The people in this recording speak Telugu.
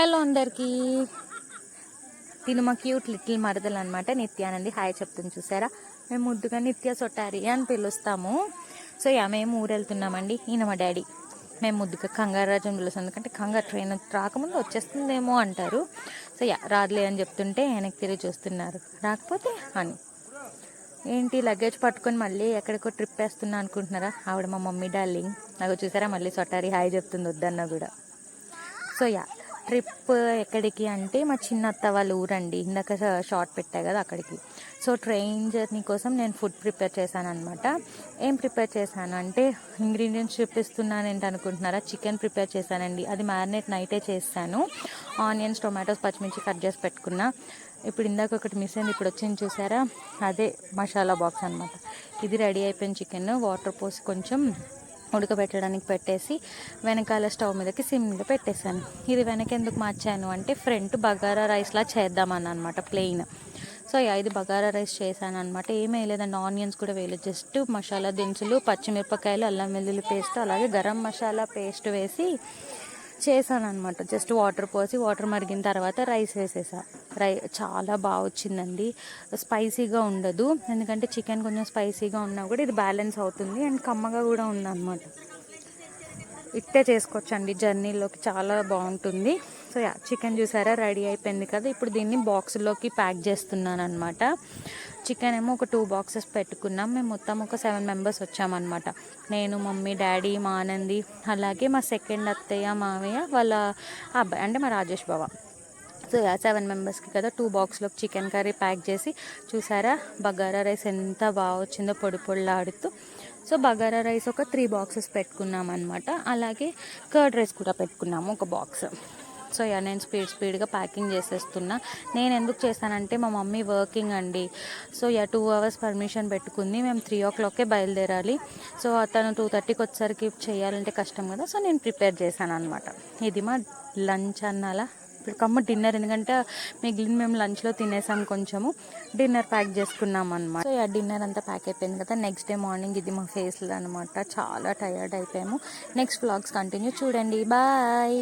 హలో అందరికీ. తిను మా క్యూట్ లిటిల్ మరదలు అనమాట నిత్యానంది హాయ్ చెప్తుంది చూసారా? మేము ముద్దుగా నిత్య సొట్టారి అని పిలుస్తాము. సో యా మేము ఊరు వెళ్తున్నామండి ఈయన మా డాడీ. మేము ముద్దుగా కంగారు రాజు అని పిలుస్తాం. ఎందుకంటే కంగారు ట్రైన్ రాకముందు వచ్చేస్తుందేమో అంటారు. సో యా రాదులే అని చెప్తుంటే వెనక్కి తిరిగి చూస్తున్నారు. రాకపోతే అని. ఏంటి లగేజ్ పట్టుకొని మళ్ళీ ఎక్కడికో ట్రిప్ వేస్తున్నా అనుకుంటున్నారా? ఆవిడ మా మమ్మీ డార్లింగ్. నాకు చూసారా? మళ్ళీ సొట్టారి హాయ్ చెప్తుంది వద్దన్నా కూడా. సో యా ట్రిప్ ఎక్కడికి అంటే మా చిన్న అత్త వాళ్ళ ఊరండి. ఇందాక షార్ట్ పెట్టా కదా అక్కడికి. సో ట్రైన్ జర్నీ కోసం నేను ఫుడ్ ప్రిపేర్ చేశాను అనమాట ఏం ప్రిపేర్ చేశాను అంటే ఇంగ్రీడియంట్స్ చూపిస్తున్నాను ఏంటి అనుకుంటున్నారా? చికెన్ ప్రిపేర్ చేశానండి. అది మ్యారినేట్ నైటే చేస్తాను. ఆనియన్స్ టొమాటోస్ పచ్చిమిర్చి కట్ చేసి పెట్టుకున్నా. ఇప్పుడు ఇందాక ఒకటి మిస్ అయింది. ఇప్పుడు వచ్చింది చూసారా? అదే మసాలా బాక్స్ అనమాట ఇది రెడీ అయిపోయిన చికెన్. వాటర్ పోసి కొంచెం ఉడకబెట్టడానికి పెట్టేసి వెనకాల స్టవ్ మీదకి సిమ్లో పెట్టేశాను. ఇది వెనక ఎందుకు మార్చాను అంటే ఫ్రంట్ బగారా రైస్లా చేద్దామని అనమాట ప్లెయిన్. సో ఐదు ఇది బగారా రైస్ చేశాను అనమాట ఏమీ వేయలేదండి ఆనియన్స్ కూడా వేయలేదు. జస్ట్ మసాలా దినుసులు పచ్చిమిరపకాయలు అల్లం వెల్లుల్లి పేస్ట్ అలాగే గరం మసాలా పేస్ట్ వేసి చేశాను అనమాట జస్ట్ వాటర్ పోసి వాటర్ మరిగిన తర్వాత రైస్ వేసేసా. రై చాలా బాగా వచ్చిందండి. స్పైసీగా ఉండదు. ఎందుకంటే చికెన్ కొంచెం స్పైసీగా ఉన్నా కూడా ఇది బ్యాలెన్స్ అవుతుంది. అండ్ కమ్మగా కూడా ఉందన్నమాట. ఇట్టే చేసుకోవచ్చండి. జర్నీలోకి చాలా బాగుంటుంది. సో యా చికెన్ చూసారా? రెడీ అయిపోయింది కదా. ఇప్పుడు దీన్ని బాక్స్లోకి ప్యాక్ చేస్తున్నాను అనమాట చికెన్ ఏమో ఒక టూ బాక్సెస్ పెట్టుకున్నాం. మేము మొత్తం ఒక సెవెన్ మెంబర్స్ వచ్చామన్నమాట. నేను మమ్మీ డాడీ మా ఆనంది అలాగే మా సెకండ్ అత్తయ్య మామయ్య వాళ్ళ అబ్బాయి అంటే మా రాజేష్ బావ. సో యా సెవెన్ మెంబర్స్కి కదా టూ బాక్స్లోకి చికెన్ కర్రీ ప్యాక్ చేసి చూసారా? బగారా రైస్ ఎంత బాగా వచ్చిందో పొడి పొడిలాడుతూ. సో బగారా రైస్ ఒక త్రీ బాక్సెస్ పెట్టుకున్నాం అనమాట అలాగే కర్డ్ రైస్ కూడా పెట్టుకున్నాము ఒక బాక్స్. సో యా నేను స్పీడ్ స్పీడ్గా ప్యాకింగ్ చేసేస్తున్నా. నేను ఎందుకు చేశానంటే మా మమ్మీ వర్కింగ్ అండి. So ya two hours permission పెట్టుకుంది. మేము త్రీ ఓ క్లాక్కే బయలుదేరాలి. సో తను టూ థర్టీకి వచ్చేసరికి చేయాలంటే కష్టం కదా. సో నేను ప్రిపేర్ చేశాను అనమాట ఇది మా లంచ్ అన్నాలా? ఇప్పుడు కమ్మ డిన్నర్ ఎందుకంటే మిగిలిన మేము లంచ్లో తినేసాం కొంచెము. డిన్నర్ ప్యాక్ చేసుకున్నాం అనమాట సో ఆ డిన్నర్ అంతా ప్యాక్ అయిపోయింది కదా నెక్స్ట్ డే మార్నింగ్ ఇది మా ఫేస్లో అనమాట చాలా టైర్డ్ అయిపోయాము. నెక్స్ట్ బ్లాగ్స్ కంటిన్యూ చూడండి. బాయ్!